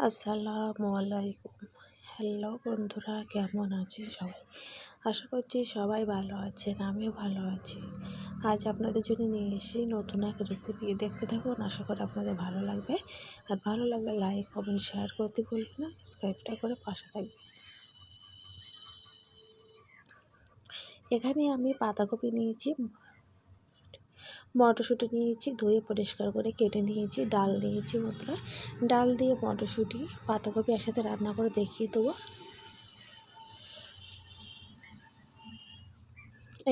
আসসালামু আলাইকুম। হ্যালো বন্ধুরা, কেমন আছে সবাই? আশা করছি সবাই ভালো আছেন, আমিও ভালো আছি। আজ আপনাদের জন্য নিয়ে এসেছি নতুন এক রেসিপি দেখতে থাকুন, আশা করি আপনাদের ভালো লাগবে। আর ভালো লাগলে লাইক কমেন্ট শেয়ার করতে ভুলবেন না সাবস্ক্রাইবটা করে পাশে থাকবে এখানে আমি পাতাকপি নিয়েছি মটরশুঁটি নিয়েছি, ধুয়ে পরিষ্কার করে কেটে নিয়েছি, ডাল দিয়েছি বন্ধুরা ডাল দিয়ে মটরশুঁটি, পাতাকপি একসাথে রান্না করে দেখিয়ে দেবো।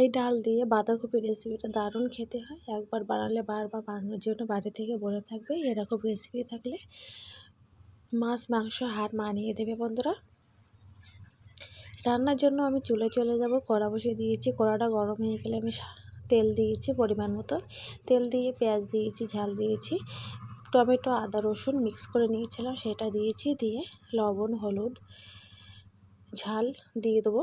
এই ডাল দিয়ে বাঁধাকপি রেসিপিটা দারুণ খেতে হয়। একবার বানালে বারবার বানানোর জন্য বাড়ি থেকে বলে থাকবে, এরকম রেসিপি থাকলে মাছ, মাংস, হাড় মানিয়ে দেবে বন্ধুরা। রান্নার জন্য আমি চুলে চলে যাব, কড়া বসিয়ে দিয়েছি, কড়াটা গরম হয়ে গেলে আমি তেল দিয়েছি পরিমাণ মতো তেল দিয়ে পেঁয়াজ দিয়েছি, ঝাল দিয়েছি। টমেটো, আদা, রসুন মিক্স করে নিয়েছিলাম, সেটা দিয়েছি দিয়ে লবণ, হলুদ, ঝাল দিয়ে দেবো।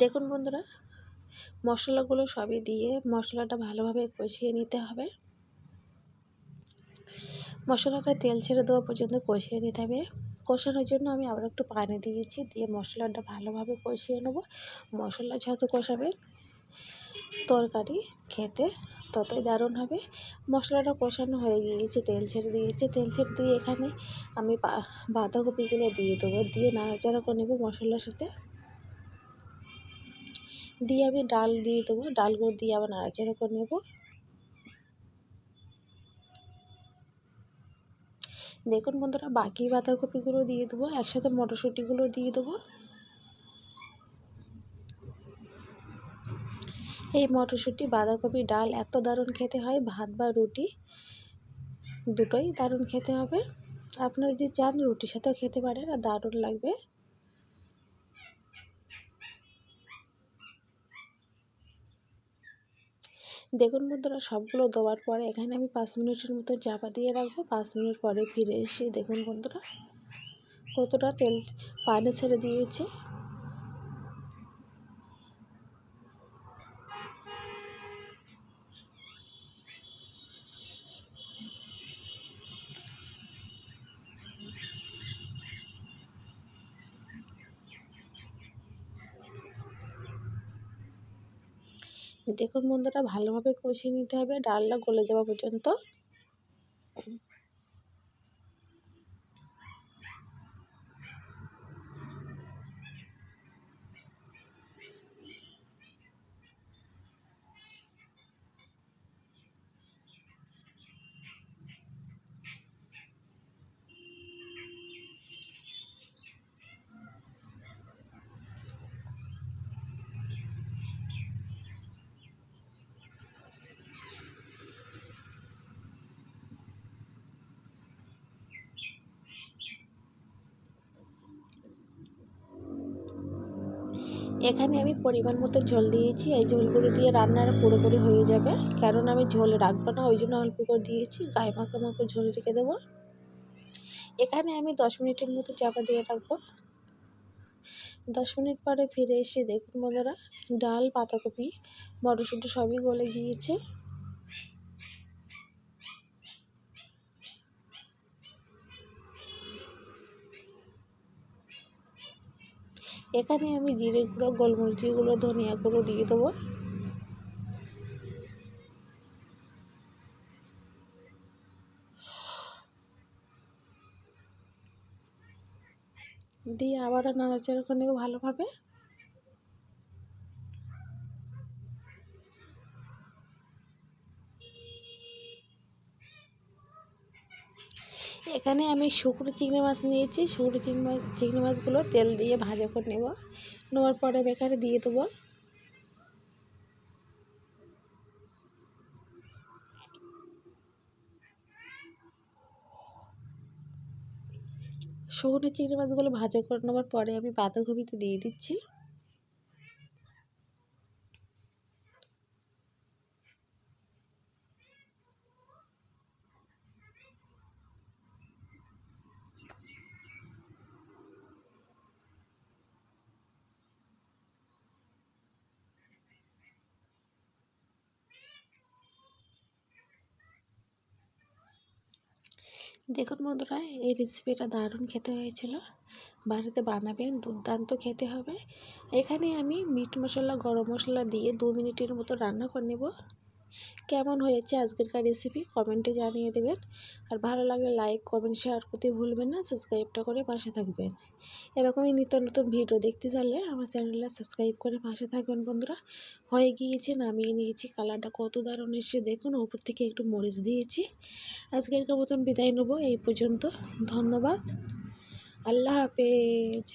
দেখুন বন্ধুরা, মশলাগুলো সবই দিয়ে মশলাটা ভালোভাবে কষিয়ে নিতে হবে। মশলাটা তেল ছেড়ে দেওয়া পর্যন্ত কষিয়ে নিতে হবে। কষানোর জন্য আমি আবার একটু পানি দিয়েছি দিয়ে মশলাটা ভালোভাবে কষিয়ে নেব। মশলা যত কষাবে, তরকারি খেতে ততই দারুণ হবে। মশলাটা কষানো হয়ে গিয়েছে, তেল ছেড়ে দিয়েছে। তেল ছেড়ে দিয়ে এখানে আমি বাঁধাকপিগুলো দিয়ে দেবো, দিয়ে নাড়াচাড়া করে নেব মশলার সাথে। দিয়ে আমি ডাল দিয়ে দেবো, ডালগুলো দিয়ে আবার নাড়াচাড়া করে নেব। দেখুন বন্ধুরা, বাকি বাঁধাকপিগুলো দিয়ে দেবো, একসাথে মটরশুঁটিগুলো দিয়ে দেবো। এই মটরশুঁটি, বাঁধাকপি, ডাল এত দারুণ খেতে হয়, ভাত বা রুটি দুটোই দারুণ খেতে হবে। আপনারা যে চান রুটির সাথেও খেতে পারেন আর দারুণ লাগবে। দেখুন বন্ধুরা, সবগুলো দেওয়ার পরে এখানে আমি পাঁচ মিনিটের মতো চাপা দিয়ে রাখব। পাঁচ মিনিট পরে ফিরে এসে দেখুন বন্ধুরা, কতটা তেল পানি ছেড়ে দিয়েছে। দেখুন বন্ধুরা ভালোভাবে কষিয়ে নিতে হবে। ডালটা গলে যাওয়া পর্যন্ত। এখানে আমি পরিমাণ মতো ঝোল দিয়েছি। এই ঝোলগুলো দিয়ে রান্নাটা পুরোপুরি হয়ে যাবে। কারণ আমি ঝোল রাখব না, ওই জন্য অল্প করে দিয়েছি। গায়ে মাখা মাখা ঝোল রেখে দেবো। এখানে আমি দশ মিনিটের মতো চাপা দিয়ে রাখব। দশ মিনিট পরে ফিরে এসে দেখুন বন্ধুরা, ডাল, পাতাকপি, মটরশুঁটি সবই গলে গিয়েছে। এখানে আমি জিরে গুঁড়ো গোলমরিচি গুঁড়ো, ধনিয়া গুঁড়ো দিয়ে দেবো। দিয়ে আবার নাড়াচাড়া করে নেব ভালোভাবে। এখানে আমি শুকনো চিংড়ি মাছ নিয়েছি। শুকনো চিংড়ি মাছ চিংড়ি মাছগুলো তেল দিয়ে ভাজা করে নেব। নেওয়ার পরে আমি এখানে দিয়ে দেবো শুকনো চিংড়ি মাছগুলো ভাজা করে নেওয়ার পরে আমি বাঁধাকপিতে দিয়ে দিচ্ছি। দেখুন বন্ধুরা, এই রেসিপিটা দারুণ খেতে হয়েছিল। বাড়িতে বানাবেন, দুর্দান্ত খেতে হবে। এখানে আমি মিট মশলা, গরম মশলা দিয়ে দু মিনিটের মতো রান্না করে নেব। কেমন হয়েছে আজকেরকার রেসিপি কমেন্টে জানিয়ে দেবেন। আর ভালো লাগলে লাইক কমেন্ট শেয়ার করতে ভুলবেন না সাবস্ক্রাইবটা করে পাশে থাকবেন। এরকমই নিত্য নতুন ভিডিও দেখতে চাইলে আমার চ্যানেলটা সাবস্ক্রাইব করে পাশে থাকবেন বন্ধুরা। হয়ে গিয়েছে, নামিয়ে নিয়েছি কালারটা কত দারুণ এসে দেখুন, ওপর থেকে একটু মরিচ দিয়েছি। আজকেরকার মতন বিদায় নেব, এই পর্যন্ত ধন্যবাদ। আল্লাহ হাফেজ।